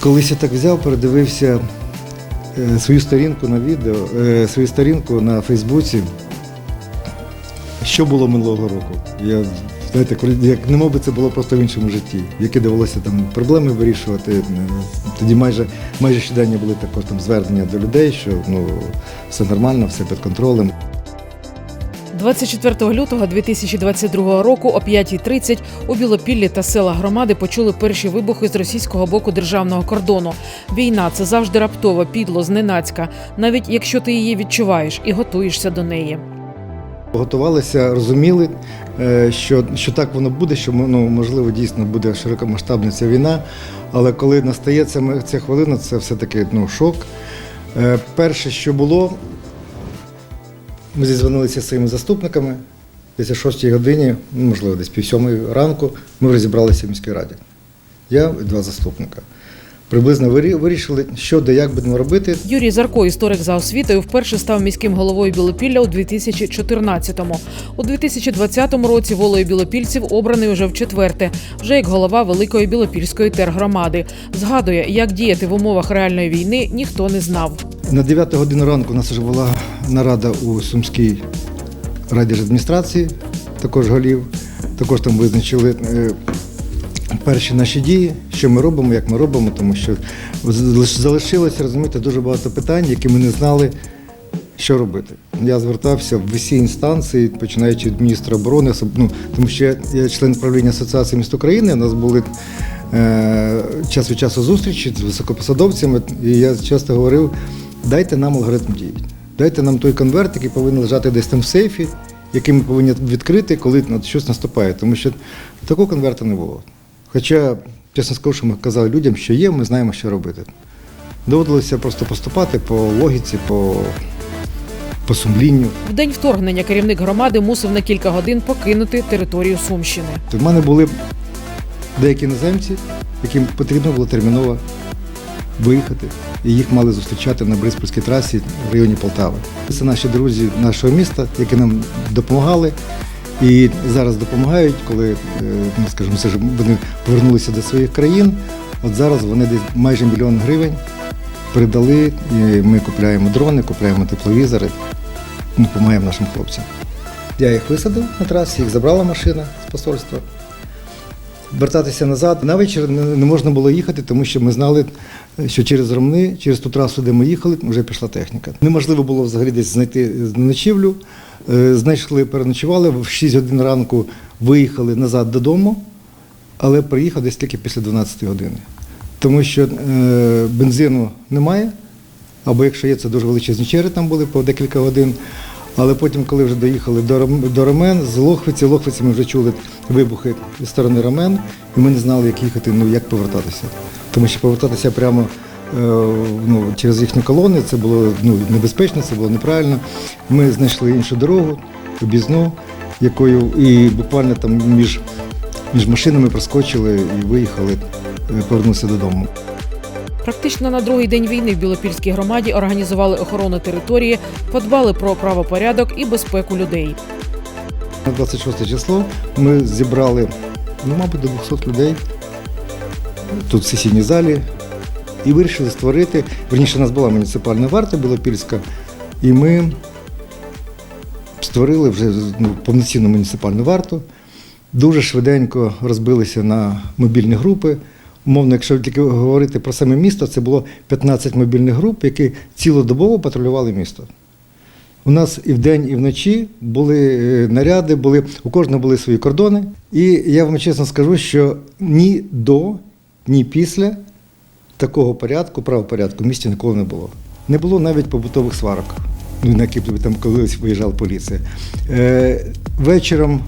Колись я так взяв, передивився е, свою сторінку на відео, е, свою сторінку на Фейсбуці. Що було минулого року? Я, знаєте, як немов би це було просто в іншому житті, яке довелося там проблеми вирішувати. Е, Тоді майже, майже щоденно були також там звернення до людей, що ну, все нормально, все під контролем. 24 лютого 2022 року о 5.30 у Білопіллі та села громади почули перші вибухи з російського боку державного кордону. Війна це завжди раптово, підло, зненацька, навіть якщо ти її відчуваєш і готуєшся до неї. Готувалися, розуміли, е, що, що так воно буде, що ну, можливо дійсно буде широкомасштабна ця війна. Але коли настає ця, ця хвилина, це все-таки ну, шок. Е, Перше, що було, ми зізвонилися зі своїми заступниками. Десь о 6 годині, ну, можливо, десь пів сьомої ранку, ми розібралися в міській раді. Я і два заступника. Приблизно вирі- вирішили, що де як будемо робити. Юрій Зарко, історик за освітою, вперше став міським головою Білопілля у 2014-му. У 2020 році волею білопільців обраний уже в четверте, вже як голова Великої Білопільської тергромади. Згадує, як діяти в умовах реальної війни, ніхто не знав. На 9 годину ранку у нас вже була нарада у Сумській райдержадміністрації, також голів. Також там визначили е, перші наші дії, що ми робимо, як ми робимо, тому що залишилося, розумієте, дуже багато питань, які ми не знали, що робити. Я звертався в усі інстанції, починаючи від міністра оборони, ну, тому що я, член правління Асоціації міст України. У нас були е, час від часу зустрічі з високопосадовцями, і я часто говорив: дайте нам алгоритм дій, дайте нам той конверт, який повинен лежати десь там в сейфі, який ми повинні відкрити, коли щось наступає. Тому що такого конверту не було. Хоча, чесно скажу, що ми казали людям, що є, ми знаємо, що робити. Доводилося просто поступати по логіці, по, по сумлінню. В день вторгнення керівник громади мусив на кілька годин покинути територію Сумщини. В мене були деякі іноземці, яким потрібно було терміново виїхати, і їх мали зустрічати на Бориспільській трасі в районі Полтави. Це наші друзі нашого міста, які нам допомагали і зараз допомагають, коли, е, ну, скажімо, все ж вони повернулися до своїх країн. От зараз вони десь майже мільйон гривень передали, і ми купляємо дрони, купляємо тепловізори, ну, допомагаємо нашим хлопцям. Я їх висадив на трасі, їх забрала машина з посольства. Вертатися назад на вечір не можна було їхати, тому що ми знали, що через Ромни, через ту трасу, де ми їхали, вже пішла техніка. Неможливо було взагалі десь знайти ночівлю. Е, Знайшли, переночували, в 6 годин ранку виїхали назад додому, але приїхав десь тільки після 12 години. Тому що е, бензину немає, або якщо є, це дуже величезні черги там були по декілька годин. Але потім, коли вже доїхали до, Ромен, з Лохвиці, Лохвиці ми вже чули вибухи зі сторони Ромен, і ми не знали, як їхати, ну як повертатися. Тому що повертатися прямо е, ну, через їхні колони це було ну, небезпечно, це було неправильно. Ми знайшли іншу дорогу, об'їзну, якою і буквально там між, між машинами проскочили і виїхали, е, повернулися додому. Практично на другий день війни в Білопільській громаді організували охорону території, подбали про правопорядок і безпеку людей. На 26 число ми зібрали, ну, мабуть, до 200 людей тут в сесійній залі і вирішили створити. Верніше, у нас була муніципальна варта Білопільська, і ми створили вже ну, повноцінну муніципальну варту. Дуже швиденько розбилися на мобільні групи. Умовно, якщо тільки говорити про саме місто, це було 15 мобільних груп, які цілодобово патрулювали місто. У нас і вдень, і вночі були е, наряди, були, у кожного були свої кордони. І я вам чесно скажу, що ні до, ні після такого порядку, правопорядку в місті ніколи не було. Не було навіть побутових сварок, ну, на які там колись виїжджала поліція. Е, вечором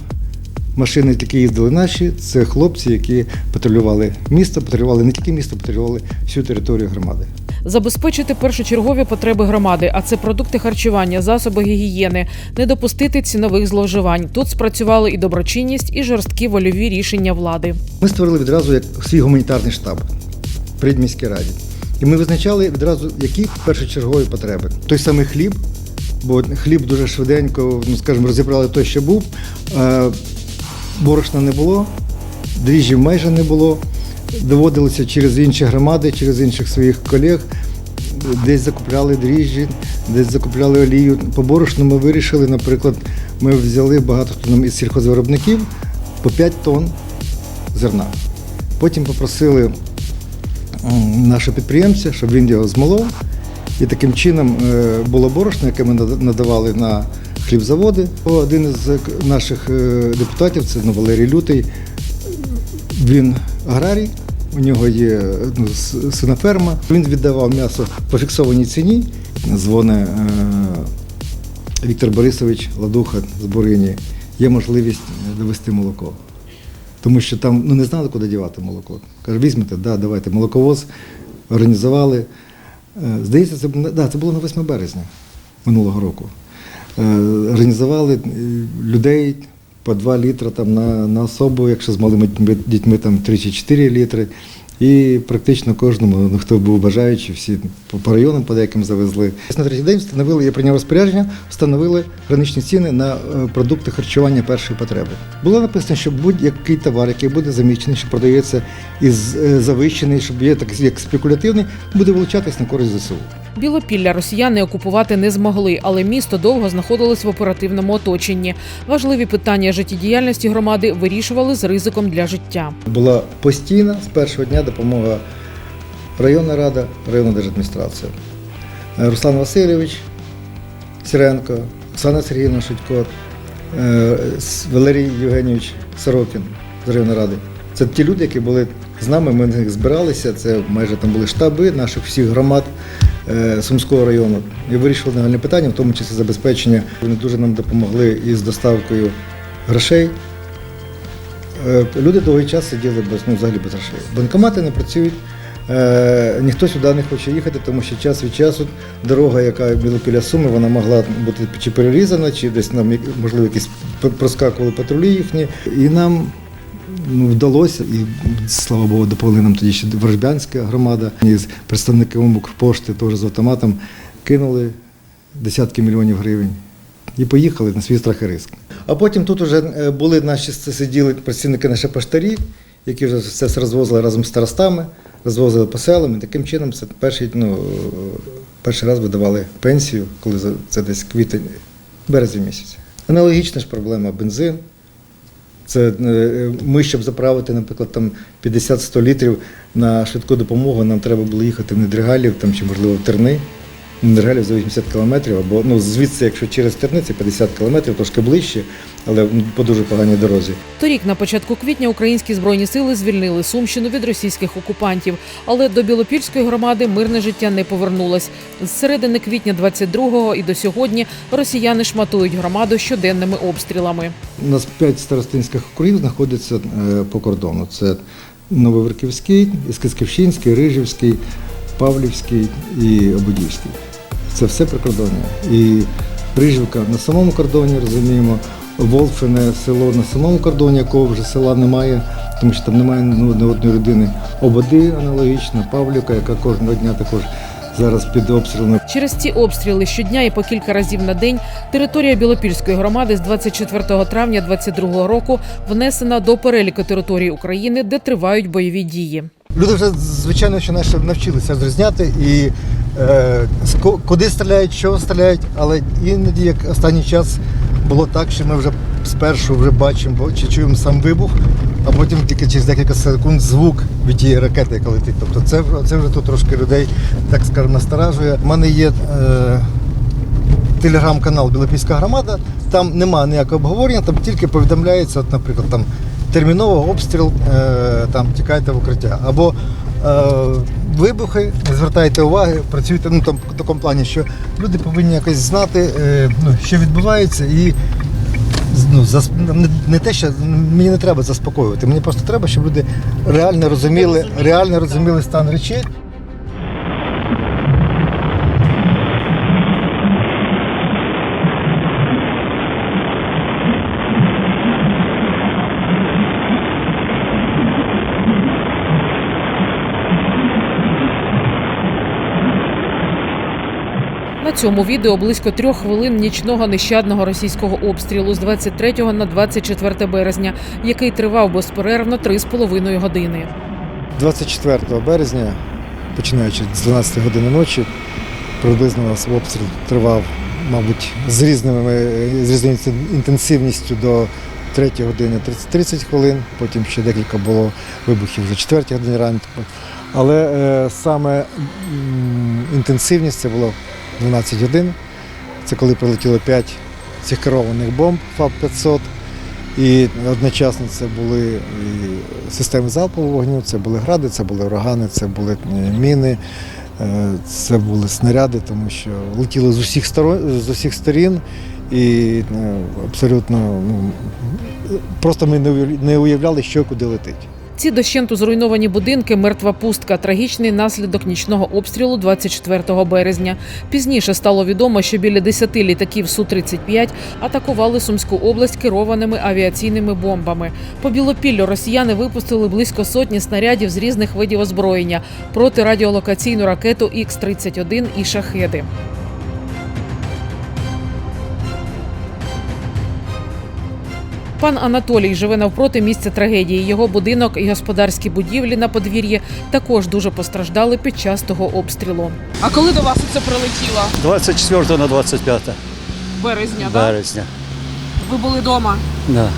машини тільки їздили наші, це хлопці, які патрулювали місто, патрулювали не тільки місто, патрулювали всю територію громади. Забезпечити першочергові потреби громади, а це продукти харчування, засоби гігієни, не допустити цінових зловживань. Тут спрацювали і доброчинність, і жорсткі вольові рішення влади. Ми створили відразу як свій гуманітарний штаб при міській раді. І ми визначали відразу, які першочергові потреби. Той самий хліб, бо хліб дуже швиденько, ну скажімо, розібрали той, що був. Борошна не було, дріжджів майже не було. доводилося через інші громади, через інших своїх колег. Десь закупляли дріжджі, десь закупляли олію. По борошну ми вирішили, наприклад, ми взяли багато хто нам із сільхозвиробників по 5 тонн зерна. Потім попросили нашого підприємця, щоб він його змолов. І таким чином е, було борошно, яке ми надавали на хлібзаводи. Один із е, наших е, депутатів, це ну, Валерій Лютий, він аграрій, у нього є ну, свиноферма. Він віддавав м'ясо по фіксованій ціні. Дзвоне е, Віктор Борисович Ладуха з Борині. Є можливість довести молоко. Тому що там ну, не знали, куди дівати молоко. Каже, візьмете, да, давайте молоковоз, організували. Е, Здається, це, да, це було на 8 березня минулого року. Е, Організували е, людей по 2 літри там, на, на особу, якщо з малими дітьми, там 3 чи 4 літри. І практично кожному, ну, хто був бажаючий, всі по, по районам по деяким завезли. На третій день встановили, я прийняв розпорядження, встановили граничні ціни на е, продукти харчування першої потреби. Було написано, що будь-який товар, який буде замічений, що продається е, завищений, щоб є так як спекулятивний, буде вилучатись на користь ЗСУ. Білопілля росіяни окупувати не змогли, але місто довго знаходилось в оперативному оточенні. Важливі питання життєдіяльності громади вирішували з ризиком для життя. Була постійна з першого дня допомога районна рада, районна держадміністрація. Е, Руслан Васильович Сіренко, Оксана Сергіївна Шутько, е, Валерій Євгенійович Сорокін з районної ради. Це ті люди, які були з нами, ми на них збиралися. Це майже там були штаби наших всіх громад Сумського району. І вирішили нагальне питання, в тому числі забезпечення. Вони дуже нам допомогли із доставкою грошей. Е, Люди довгий час сиділи без, ну, взагалі без грошей. Банкомати не працюють, е, ніхто сюди не хоче їхати, тому що час від часу дорога, яка біля Суми, вона могла бути чи перерізана, чи десь нам, можливо, якісь проскакували патрулі їхні. І нам вдалося, і слава Богу, допомогли нам тоді ще Ворожбянська громада з представником Укрпошти, теж з автоматом, кинули десятки мільйонів гривень і поїхали на свій страх і риск. А потім тут вже е, були наші сиділи працівники наші поштарі, які вже все розвозили разом з старостами, розвозили по селам. І таким чином це перший, ну, перший раз видавали пенсію, коли це десь квітень, березень місяць. Аналогічна ж проблема бензин. Це е, ми, щоб заправити, наприклад, там 50-100 літрів на швидку допомогу, нам треба було їхати в Недригалів там, чи, можливо, в Терни. В за 80 кілометрів, або ну, звідси, якщо через Терни, це 50 кілометрів, трошки ближче, але по дуже поганій дорозі. Торік, на початку квітня, українські збройні сили звільнили Сумщину від російських окупантів, але до Білопільської громади мирне життя не повернулось. З середини квітня 22-го і до сьогодні росіяни шматують громаду щоденними обстрілами. У нас п'ять старостинських округів знаходяться е, по кордону. Це Нововерківський, Іскисківщинський, Рижівський, Павлівський і Обудівський. Це все прикордоння. І Рижівка на самому кордоні, розуміємо, Волфине село на самому кордоні, якого вже села немає, тому що там немає ну, ні одної людини. Ободи аналогічно, Павлівка, яка кожного дня також зараз під обстрілами. Через ці обстріли щодня і по кілька разів на день територія Білопільської громади з 24 травня 22 року внесена до переліку територій України, де тривають бойові дії. Люди вже, звичайно, що наші навчилися розрізняти і куди стріляють, що стріляють, але іноді, як останній час, було так, що ми вже спершу вже бачимо чи чуємо сам вибух, а потім тільки через декілька секунд звук від тієї ракети, яка летить. Тобто це, це вже тут трошки людей, так скажемо, насторажує. У мене є. Е, телеграм-канал Білопільська громада. Там немає ніякого обговорення, там тільки повідомляється, от, наприклад, там терміново обстріл, е, там тікайте в укриття. Або е, вибухи, не звертайте уваги, працюйте ну, там, в такому плані, що люди повинні якось знати, е, ну, що відбувається, і ну, зас... не, не те, що мені не треба заспокоювати, мені просто треба, щоб люди реально розуміли, реально розуміли стан речей. Цьому відео близько трьох хвилин нічного нещадного російського обстрілу з 23 на 24 березня, який тривав безперервно три з половиною години. 24 березня, починаючи з 12 години ночі, приблизно у нас обстріл тривав, мабуть, з, різними, з різною інтенсивністю до 3 години 30, 30 хвилин, потім ще декілька було вибухів за 4 години ранку. Але е, саме інтенсивність це було 12 годин. Це коли прилетіло 5 цих керованих бомб ФАБ-500. І одночасно це були системи залпового вогню, це були гради, це були урагани, це були е, міни, е, це були снаряди, тому що летіли з усіх сторон, з усіх сторін, і е, абсолютно ну, просто ми не уявляли, що куди летить. Ці дощенту зруйновані будинки мертва пустка, трагічний наслідок нічного обстрілу 24 березня. Пізніше стало відомо, що біля 10 літаків Су-35 атакували Сумську область керованими авіаційними бомбами. По Білопіллю росіяни випустили близько сотні снарядів з різних видів озброєння проти радіолокаційну ракету Х-31 і шахеди. Пан Анатолій живе навпроти місця трагедії. Його будинок і господарські будівлі на подвір'ї також дуже постраждали під час того обстрілу. А коли до вас це прилетіло? 24 на 25 Березня, так? Ви були вдома. Да.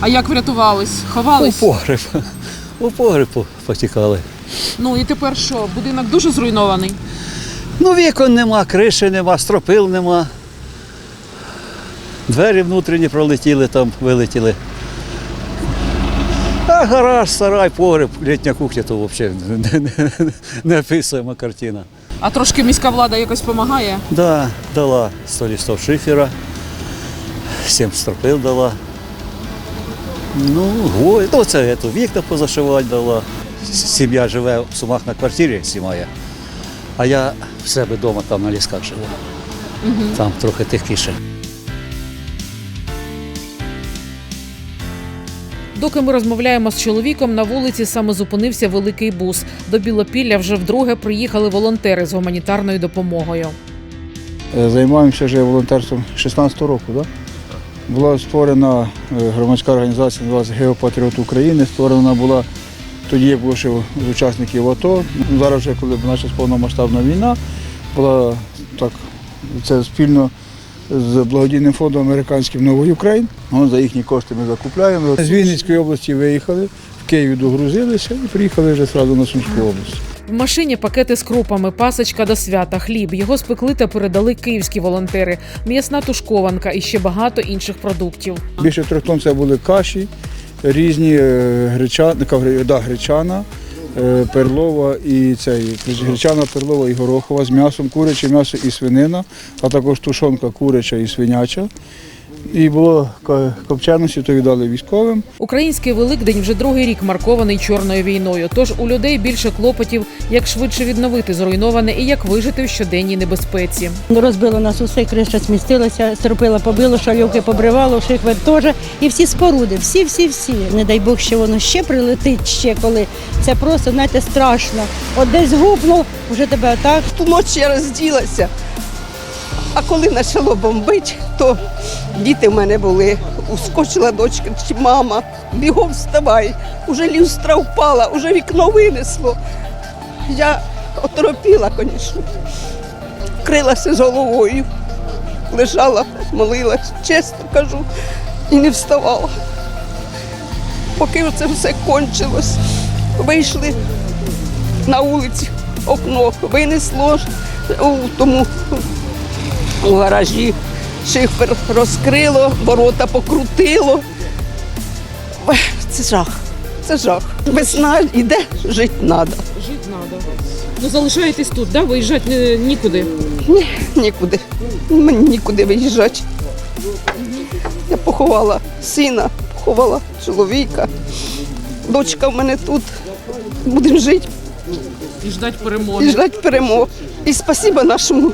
А як врятувались? У Ховались? погреб. У погреб потікали. Ну і тепер що? Будинок дуже зруйнований. Ну, вікон нема, криші нема, стропил нема. Двері внутрішні пролетіли, там вилетіли. А гараж, сарай, погреб, літня кухня, то взагалі не, не, не описуємо картина. А трошки міська влада якось допомагає. Да, дала 100 листов шифера, 7 стропил дала. Ну, гвоздь, ну це ето, вікна позашивати дала. Сім'я живе в Сумах на квартирі, сім'я. А я в себе вдома там на лісках живу. Там трохи тихіше. Доки ми розмовляємо з чоловіком, на вулиці саме зупинився великий бус. До Білопілля вже вдруге приїхали волонтери з гуманітарною допомогою. Е, Займаємося вже волонтерством 16 року. Да? Була створена е, громадська організація, Геопатріот України. Створена була тоді, як було ще з учасників АТО. Ну, Зараз, вже, коли почалась повномасштабна війна, була так, це спільно з благодійним фондом американським Новий Україн. От за їхні кошти ми закупляємо. З Вінницької області виїхали, в Києві догрузилися і приїхали вже одразу на Сумську область. В машині пакети з крупами, пасочка до свята, хліб. Його спекли та передали київські волонтери, м'ясна тушкованка і ще багато інших продуктів. Більше трьох тонн це були каші, різні е, греча, да, гречана, перлова і цей, гречана, перлова і горохова з м'ясом, куряче м'ясо і свинина, а також тушонка куряча і свиняча. І було ко- копченості, то віддали військовим. Український Великдень вже другий рік маркований чорною війною. Тож у людей більше клопотів, як швидше відновити зруйноване і як вижити в щоденній небезпеці. Розбило нас усе, криша змістилася, стропила побило, шальовки побривало, шихвер теж. І всі споруди, всі, всі, всі. Не дай Бог, що воно ще прилетить, ще коли. Це просто, знаєте, страшно. От десь гупнув, вже тебе отак. Ту ніч я розділася. А коли почало бомбити, то діти в мене були. Ускочила дочка чи мама, бігом вставай. Уже люстра впала, уже вікно винесло. Я оторопіла, звісно. Крилася з головою, лежала, молилась, чесно кажу, і не вставала. Поки це все кончилось, вийшли на вулиці, окно винесло у тому у гаражі. Шифер розкрило, ворота покрутило. Це жах. Це жах. Весна йде, жити треба. Жити треба. Ну залишаєтесь тут, да? Виїжджати нікуди. Ні, нікуди. Мені нікуди виїжджати. Я поховала сина, поховала чоловіка. Дочка в мене тут. Будемо жити І ждати і перемоги. ждати перемог. І спасіба нашому е,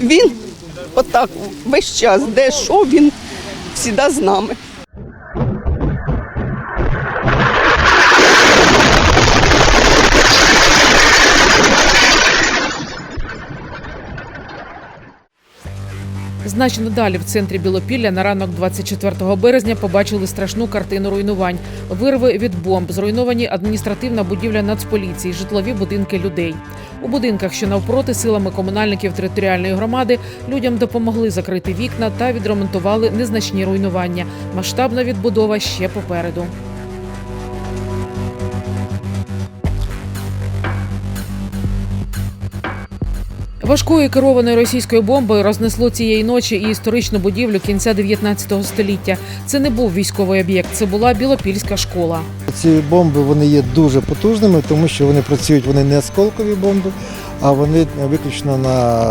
Він отак весь час, де що він завжди з нами. Значно далі в центрі Білопілля на ранок 24 березня побачили страшну картину руйнувань, вирви від бомб, зруйновані адміністративна будівля Нацполіції, житлові будинки людей. У будинках, що навпроти силами комунальників територіальної громади, людям допомогли закрити вікна та відремонтували незначні руйнування. Масштабна відбудова ще попереду. Важкою керованою російською бомбою рознесло цієї ночі і історичну будівлю кінця 19 століття. Це не був військовий об'єкт, це була білопільська школа. Ці бомби вони є дуже потужними, тому що вони працюють, вони не осколкові бомби, а вони виключно на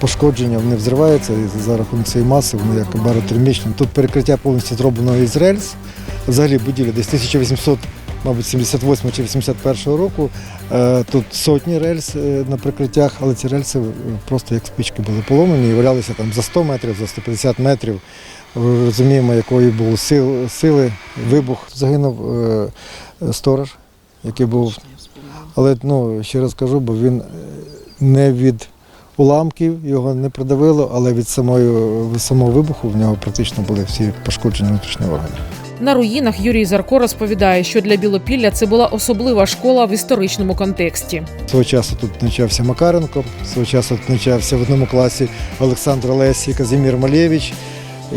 пошкодження, вони взриваються за рахунок цієї маси, вони як баротермічні. Тут перекриття повністю зроблено із рельс. Взагалі будівля десь 1800, мабуть, 78 чи 81 року. Е, Тут сотні рельс е, на прикриттях, але ці рельси е, просто як спички були поломані і валялися там за 100 метрів, за 150 метрів. Розуміємо, якої були сил, сили, вибух. Загинув сторож, який був. Але ну, ще раз кажу, бо він не від уламків його не придавило, але від самої, самого вибуху в нього практично були всі пошкоджені внутрішні органи. На руїнах Юрій Зарко розповідає, що для Білопілля це була особлива школа в історичному контексті. Свого часу тут навчався Макаренко, свого часу тут навчався в одному класі Олександр Олесі, Казімір Малєвич.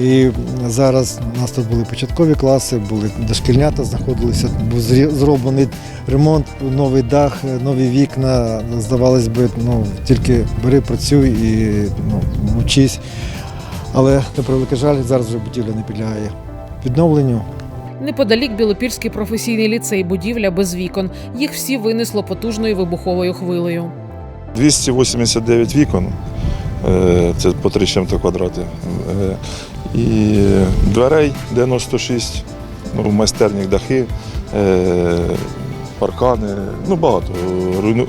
І зараз у нас тут були початкові класи, були дошкільнята, знаходилися, був зроблений ремонт, новий дах, нові вікна. Здавалось би, ну тільки бери, працюй і ну, вчись. Але на превеликий жаль, зараз вже будівля не підлягає відновленню. Неподалік Білопільський професійний ліцей, будівля без вікон. Їх всі винесло потужною вибуховою хвилею. 289 вікон, е, це по 3 чим-то квадрати. Е, І дверей 96, ну, в майстернях дахи, е, паркани, ну багато.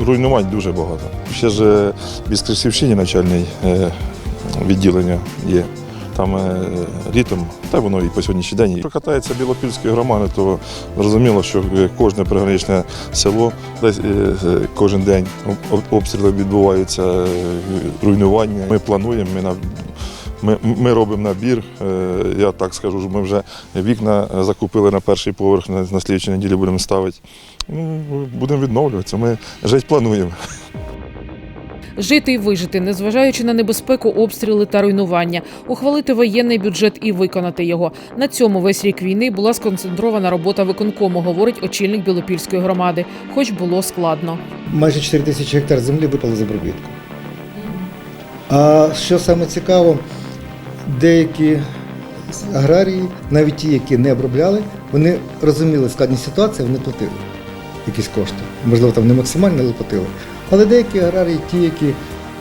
Руйнувань дуже багато. Ще ж в Біскресівщині начальний відділення є. Там е, літом, та воно і по сьогоднішній день. Якщо катається білопільської громади, то зрозуміло, що е, кожне приграничне село, десь е, кожен день обстріли відбуваються, руйнування. Ми плануємо, ми, ми, ми робимо набір. Я так скажу, що ми вже вікна закупили на перший поверх, на, слідчій неділі будемо ставити. Ну, будемо відновлюватися. Ми жити плануємо. Жити і вижити, незважаючи на небезпеку, обстріли та руйнування, ухвалити воєнний бюджет і виконати його. На цьому весь рік війни була сконцентрована робота виконкому, говорить очільник Білопільської громади, хоч було складно. Майже 4 тисячі гектар землі випали з обробітку. А що саме цікаво, деякі аграрії, навіть ті, які не обробляли, вони розуміли складність ситуації, вони платили якісь кошти. Можливо, там не максимально, але платили. Але деякі аграрії, ті, які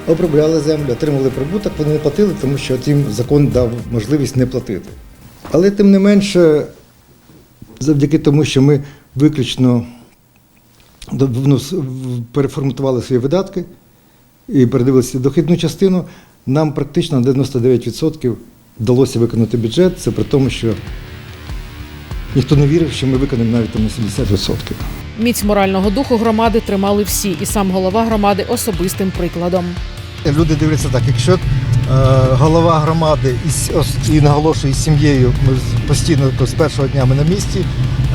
обробляли землю, отримали прибуток, вони не платили, тому що їм закон дав можливість не платити. Але тим не менше, завдяки тому, що ми виключно ну, переформатували свої видатки і передивилися дохідну частину, нам практично на 99% вдалося виконати бюджет. Це при тому, що ніхто не вірив, що ми виконаємо навіть на 70%. Міць морального духу громади тримали всі, і сам голова громади особистим прикладом. Люди дивляться так, якщо е, голова громади і, с- ос- і наголошує з сім'єю, ми постійно то з першого дня ми на місці,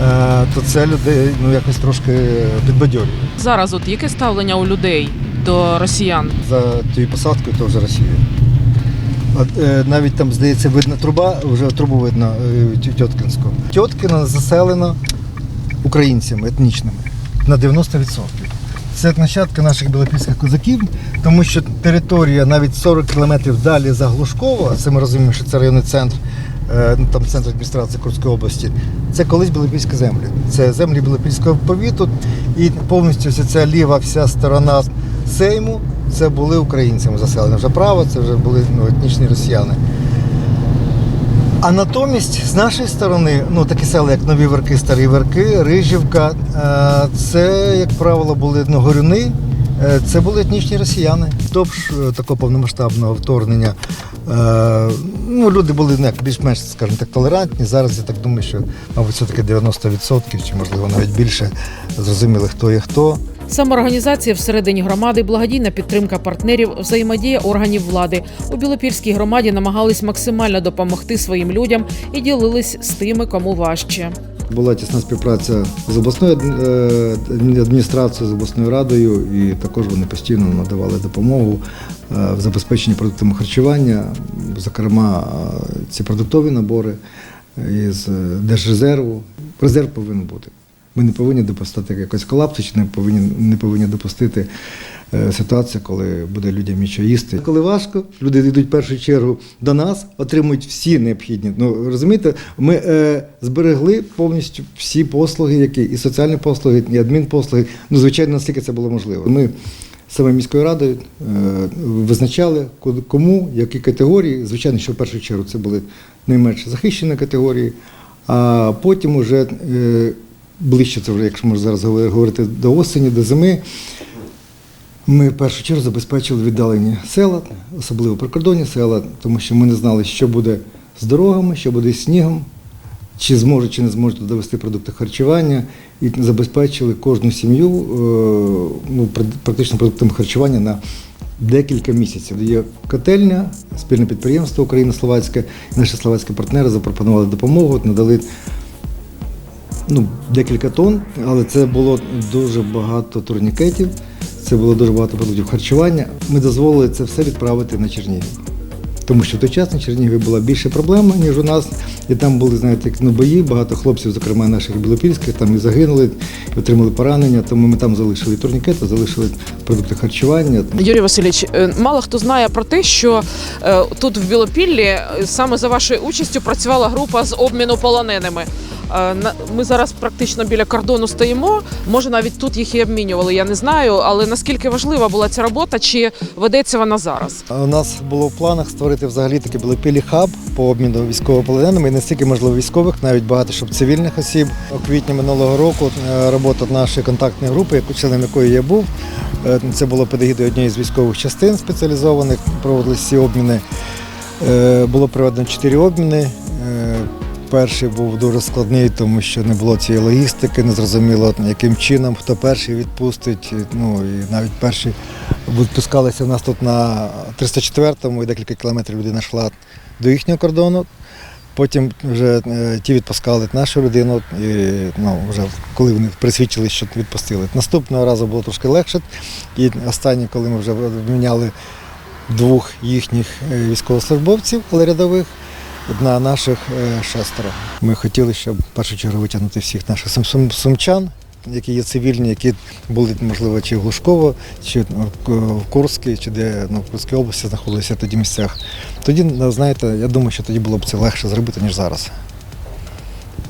е, то це людей ну, якось трошки підбадьорює. Зараз от яке ставлення у людей до росіян? за тією посадкою, то вже Росія. Е, навіть там, здається, видна труба, вже трубу видно Тьоткінську. Тьоткіно заселено українцями етнічними на 90%. Це нащадки наших білопільських козаків, тому що територія навіть 40 кілометрів далі за Глушково, це ми розуміємо, що це районний центр, е, ну, там центр адміністрації Курської області, це колись білопільські землі. Це землі білопільського повіту, і повністю вся ця ліва вся сторона Сейму це були українцями заселені. Вже право, це вже були ну, етнічні росіяни. А натомість, з нашої сторони, ну такі села, як Нові Верки, Старі Верки, Рижівка, е, це, як правило, були ну, горюни, е, це були етнічні росіяни. Е, такого повномасштабного вторгнення ну, люди були ну, більш-менш, скажімо так, толерантні. Зараз я так думаю, що, мабуть, все-таки 90% чи можливо навіть більше зрозуміли, хто є хто. Самоорганізація всередині громади, благодійна підтримка партнерів, взаємодія органів влади. У Білопільській громаді намагались максимально допомогти своїм людям і ділились з тими, кому важче. Була тісна співпраця з обласною е, адміністрацією, з обласною радою, і також вони постійно надавали допомогу е, в забезпеченні продуктами харчування, зокрема, е, ці продуктові набори із Держрезерву. Резерв повинен бути. Ми не повинні допустити якогось колапсу, чи не повинні, не повинні допустити е, ситуацію, коли буде людям нічого їсти. Коли важко, люди йдуть в першу чергу до нас, отримують всі необхідні. Ну розумієте, ми е, зберегли повністю всі послуги, які і соціальні послуги, і адмінпослуги. Ну, звичайно, наскільки це було можливо. Ми саме міською радою е, визначали, кому, які категорії. Звичайно, що в першу чергу це були найменш захищені категорії, а потім уже е, ближче, це вже, якщо можна зараз говорити до осені, до зими. Ми в першу чергу забезпечили віддалені села, особливо прикордонні села, тому що ми не знали, що буде з дорогами, що буде з снігом, чи зможуть, чи не зможуть довести продукти харчування, і забезпечили кожну сім'ю е, ну, практично продуктами харчування на декілька місяців. Є котельня, спільне підприємство Україно-Словацьке, і наші словацькі партнери запропонували допомогу, надали ну, декілька тонн, але це було дуже багато турнікетів, це було дуже багато продуктів харчування. Ми дозволили це все відправити на Чернігів. Тому що в той час на Чернігові була більше проблема, ніж у нас. І там були, знаєте, як, ну, бої, багато хлопців, зокрема наших білопільських, там і загинули, і отримали поранення. Тому ми там залишили турнікети, залишили продукти харчування. Юрій Васильович, е, мало хто знає про те, що е, тут в Білопіллі е, саме за вашою участю працювала група з обміну полоненими. Е, Ми зараз практично біля кордону стоїмо. Може, навіть тут їх і обмінювали. Я не знаю. Але наскільки важлива була ця робота, чи ведеться вона зараз? У нас було в планах створити взагалі такий білопілі хаб по обміну військовополоненими. І не стільки можливо військових, навіть багато щоб цивільних осіб. У квітні минулого року е, робота нашої контактної групи, яку членом якої я був, е, це було під егідою однієї з військових частин спеціалізованих. Проводилися ці обміни. Було проведено чотири обміни. Перший був дуже складний, тому що не було цієї логістики, не зрозуміло, яким чином, хто перший відпустить. Ну і навіть перші відпускалися в нас тут на 304-му і декілька кілометрів людина йшла до їхнього кордону. Потім вже е, ті відпускали нашу людину, і ну, вже коли вони присвідчили, що відпустили. Наступного разу було трошки легше. І останнє, коли ми вже міняли двох їхніх е, військовослужбовців, але рядових, на наших шестерах. шестеро. Ми хотіли, щоб в першу чергу витягнути всіх наших сум- сум- сумчан, які є цивільні, які були, можливо, чи в Глушково, чи в Курській, чи де ну, в Курській області знаходилися тоді місцях. Тоді, знаєте, я думаю, що тоді було б це легше зробити, ніж зараз.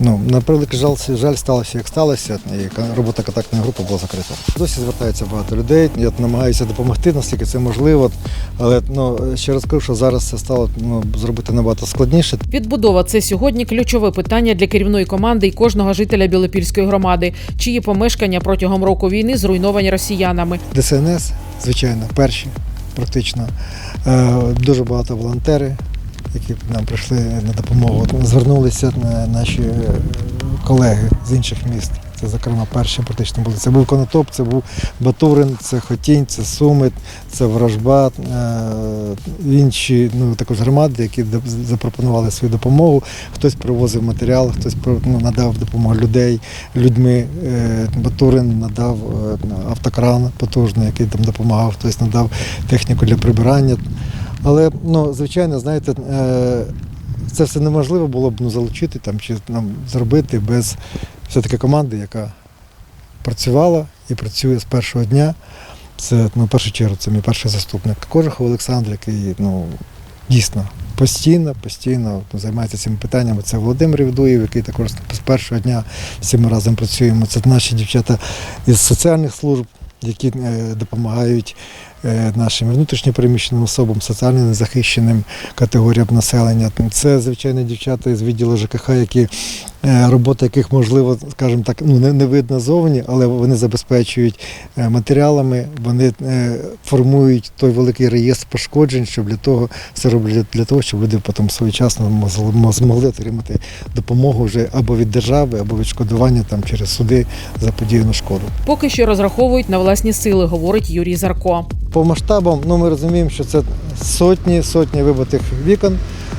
Ну, на превеликий жаль, жаль сталося, як сталося, і робота контактної групи була закрита. Досі звертається багато людей. Я намагаюся допомогти, наскільки це можливо. Але ну, ще раз кажу, що зараз це стало ну, зробити набагато складніше. Відбудова це сьогодні ключове питання для керівної команди і кожного жителя Білопільської громади, чиї помешкання протягом року війни зруйновані росіянами. ДСНС, звичайно, перші практично. Е, Дуже багато волонтери, які нам прийшли на допомогу. Звернулися на- наші е, колеги з інших міст. Це, зокрема, перші практично були. Це був Конотоп, це був Батурин, це Хотінь, це Суми, це Ворожба, е, інші ну, також громади, які запропонували свою допомогу. Хтось привозив матеріал, хтось ну, надав допомогу людей, людьми. Е, Батурин надав автокран потужний, який там допомагав, хтось надав техніку для прибирання. Але, ну, звичайно, знаєте, е, це все неможливо було б ну, залучити там, чи нам зробити без все-таки команди, яка працювала і працює з першого дня. Це ну, першу чергу це мій перший заступник Кожухов Олександр, який ну, дійсно постійно, постійно ну, займається цими питаннями. Це Володимир Євдуєв, який також з першого дня всі разом працюємо. Це наші дівчата із соціальних служб, які е, допомагають нашим внутрішньо переміщеним особам, соціально незахищеним категоріям населення. Це, звичайно, дівчата з відділу ЖКХ, які е, робота яких можливо, скажімо так, ну не, видно зовні, але вони забезпечують е, матеріалами, вони е, формують той великий реєстр пошкоджень, щоб для того все роблять для того, щоб люди потім своєчасно змогли отримати допомогу вже або від держави, або відшкодування там через суди за подіяну шкоду. Поки що розраховують на власні сили, говорить Юрій Зарко. По масштабам ну, ми розуміємо, що це сотні, сотні вибитих вікон,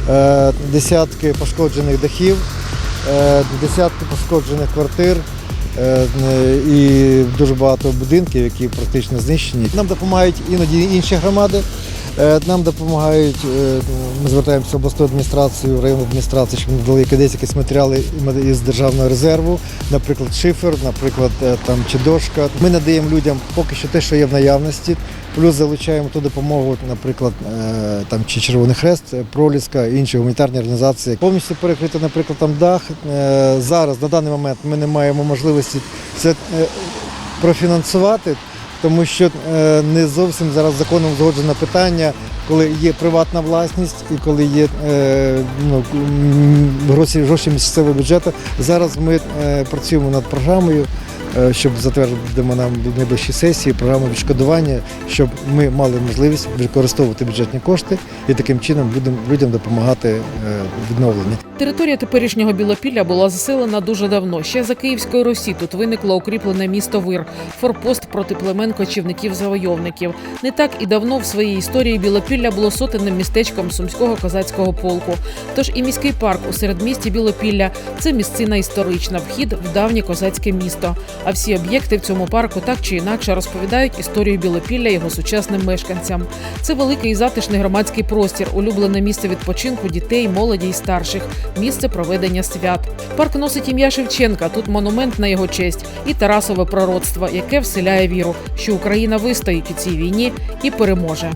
е, десятки пошкоджених дахів, е, десятки пошкоджених квартир. е, І дуже багато будинків, які практично знищені. Нам допомагають іноді інші громади. Нам допомагають, ми звертаємося в обласну адміністрацію, в районну адміністрацію, щоб надали якісь якісь матеріали із державного резерву, наприклад, шифер, наприклад, там чи дошка. Ми надаємо людям поки що те, що є в наявності. Плюс залучаємо ту допомогу, наприклад, е, там чи Червоний Хрест, е, Проліска, інші гуманітарні організації. Повністю перекрити, наприклад, там дах. Е, Зараз на даний момент ми не маємо можливості це профінансувати, тому що не зовсім зараз законом згоджено питання, коли є приватна власність і коли є ну, гроші, гроші місцевого бюджету. Зараз ми працюємо над програмою. Е, Щоб затвердимо нам до найближчі сесії програму відшкодування, щоб ми мали можливість використовувати бюджетні кошти і таким чином людям, людям допомагати е, в відновленні. Територія теперішнього Білопілля була заселена дуже давно. Ще за Київської Русі тут виникло укріплене місто Вир, форпост проти племен кочівників-завойовників. Не так і давно в своїй історії Білопілля було сотенним містечком сумського козацького полку. Тож і міський парк у середмісті Білопілля це місцина історична, вхід в давнє козацьке місто. А всі об'єкти в цьому парку так чи інакше розповідають історію Білопілля його сучасним мешканцям. Це великий і затишний громадський простір, улюблене місце відпочинку дітей, молоді і старших, місце проведення свят. Парк носить ім'я Шевченка. Тут монумент на його честь і Тарасове пророцтво, яке вселяє віру, що Україна вистоїть у цій війні і переможе.